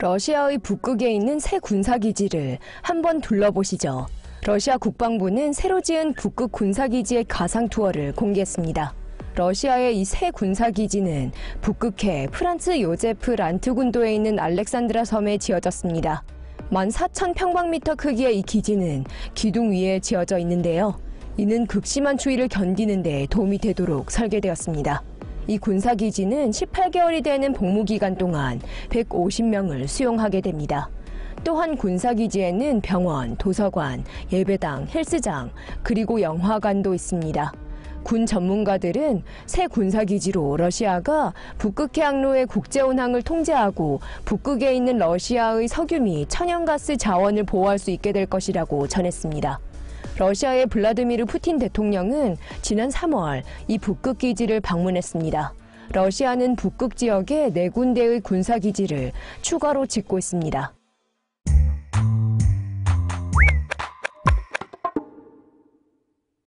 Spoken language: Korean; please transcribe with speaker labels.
Speaker 1: 러시아의 북극에 있는 새 군사기지를 한번 둘러보시죠. 러시아 국방부는 새로 지은 북극 군사기지의 가상 투어를 공개했습니다. 러시아의 이 새 군사기지는 북극해 프란츠 요제프 란트 군도에 있는 알렉산드라 섬에 지어졌습니다. 14,000평방미터 크기의 이 기지는 기둥 위에 지어져 있는데요. 이는 극심한 추위를 견디는 데 도움이 되도록 설계되었습니다. 이 군사기지는 18개월이 되는 복무기간 동안 150명을 수용하게 됩니다. 또한 군사기지에는 병원, 도서관, 예배당, 헬스장, 그리고 영화관도 있습니다. 군 전문가들은 새 군사기지로 러시아가 북극해양로의 국제운항을 통제하고 북극에 있는 러시아의 석유 및 천연가스 자원을 보호할 수 있게 될 것이라고 전했습니다. 러시아의 블라드미르 푸틴 대통령은 지난 3월 이 북극 기지를 방문했습니다. 러시아는 북극 지역에 네 군데의 군사 기지를 추가로 짓고 있습니다.